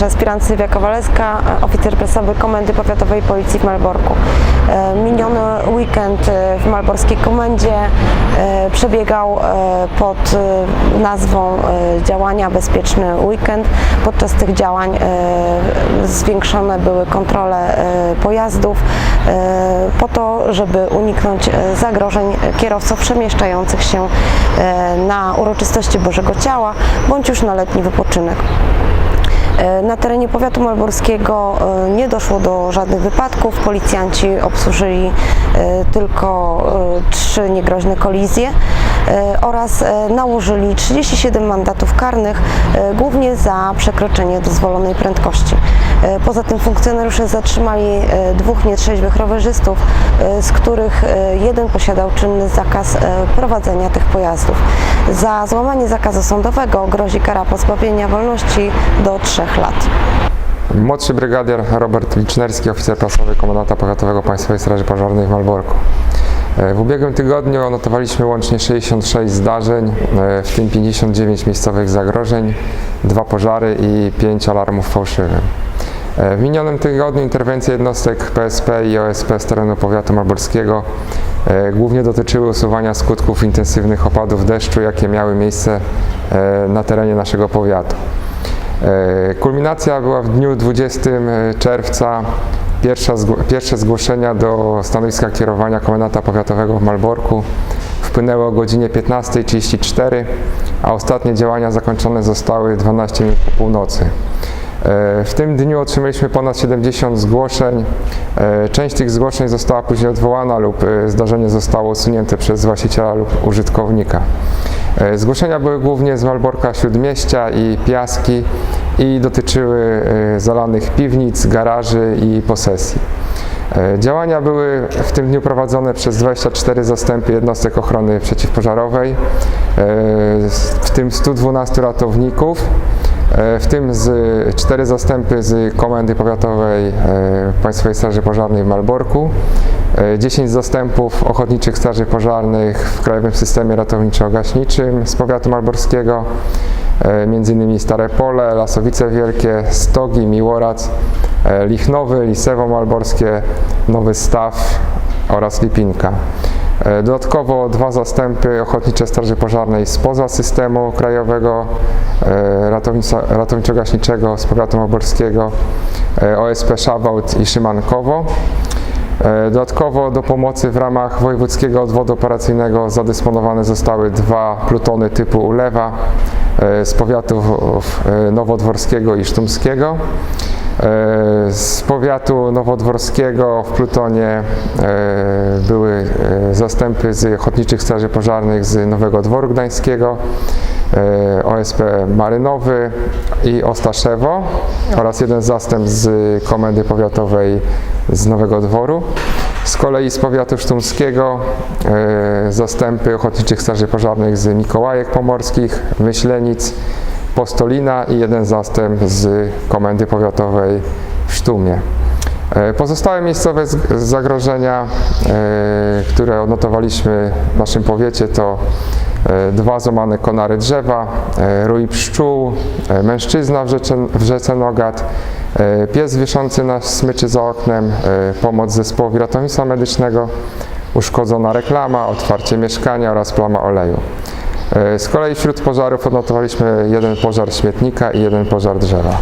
aspirant Sylwia Kowalewska, e, oficer prasowy Komendy Powiatowej Policji w Malborku. E, Miniony weekend e, w malborskiej komendzie przebiegał pod nazwą działania Bezpieczny Weekend. Podczas tych działań zwiększone były kontrole pojazdów po to, żeby uniknąć zagrożeń kierowców przemieszczających się na uroczystości Bożego Ciała bądź już na letni wypoczynek. E, Na terenie powiatu malborskiego e, nie doszło do żadnych wypadków. Policjanci obsłużyli e, tylko trzy niegroźne kolizje oraz nałożyli 37 mandatów karnych, głównie za przekroczenie dozwolonej prędkości. E, Poza tym funkcjonariusze zatrzymali e, dwóch nietrzeźwych rowerzystów, e, z których jeden posiadał czynny zakaz prowadzenia tych pojazdów. Za złamanie zakazu sądowego grozi kara pozbawienia wolności do 3 lat. Młodszy brygadier Robert Licznerski, oficer prasowy Komendanta Powiatowego Państwowej Straży Pożarnej w Malborku. W ubiegłym tygodniu odnotowaliśmy łącznie 66 zdarzeń, w tym 59 miejscowych zagrożeń, dwa pożary i 5 alarmów fałszywych. E, W minionym tygodniu interwencje jednostek PSP i OSP z terenu powiatu malborskiego e, głównie dotyczyły usuwania skutków intensywnych opadów deszczu, jakie miały miejsce e, na terenie naszego powiatu. Kulminacja była w dniu 20 czerwca. Pierwsze zgłoszenia do stanowiska kierowania Komendanta Powiatowego w Malborku wpłynęły o godzinie 15.34, a ostatnie działania zakończone zostały 12 minut po północy. E, W tym dniu otrzymaliśmy ponad 70 zgłoszeń. E, Część tych zgłoszeń została później odwołana lub e, zdarzenie zostało usunięte przez właściciela lub użytkownika. Zgłoszenia były głównie z Malborka Śródmieścia i Piaski i dotyczyły zalanych piwnic, garaży i posesji. Działania były w tym dniu prowadzone przez 24 zastępy jednostek ochrony przeciwpożarowej, w tym 112 ratowników, w tym z 4 zastępy z Komendy Powiatowej e, Państwowej Straży Pożarnej w Malborku, e, 10 zastępów ochotniczych straży pożarnych w Krajowym Systemie Ratowniczo-Gaśniczym z powiatu malborskiego, e, innymi Stare Pole, Lasowice Wielkie, Stogi, Miłorac, e, Lichnowy, Lisewo Malborskie, Nowy Staw oraz Lipinka. E, Dodatkowo dwa zastępy Ochotnicze Straży Pożarnej spoza systemu krajowego e, ratowniczo-gaśniczego z powiatu malborskiego, e, OSP Szabałt i Szymankowo. Dodatkowo do pomocy w ramach Wojewódzkiego Odwodu Operacyjnego zadysponowane zostały dwa plutony typu Ulewa z powiatów nowodworskiego i sztumskiego. E, Z powiatu nowodworskiego w plutonie e, były e, zastępy z Ochotniczych Straży Pożarnych z Nowego Dworu Gdańskiego, OSP Marynowy i Ostaszewo oraz jeden zastęp z Komendy Powiatowej z Nowego Dworu. Z kolei z powiatu sztumskiego zastępy Ochotniczych Straży Pożarnych z Mikołajek Pomorskich, Myślenic, Postolina i jeden zastęp z Komendy Powiatowej w Sztumie. E, Pozostałe miejscowe zagrożenia, e, które odnotowaliśmy w naszym powiecie to e, dwa złamane konary drzewa, rój pszczół, mężczyzna w rzece, w rzece Nogat, pies wiszący na smyczy za oknem, pomoc zespołowi ratownictwa medycznego, uszkodzona reklama, otwarcie mieszkania oraz plama oleju. E, Z kolei wśród pożarów odnotowaliśmy jeden pożar śmietnika i jeden pożar drzewa.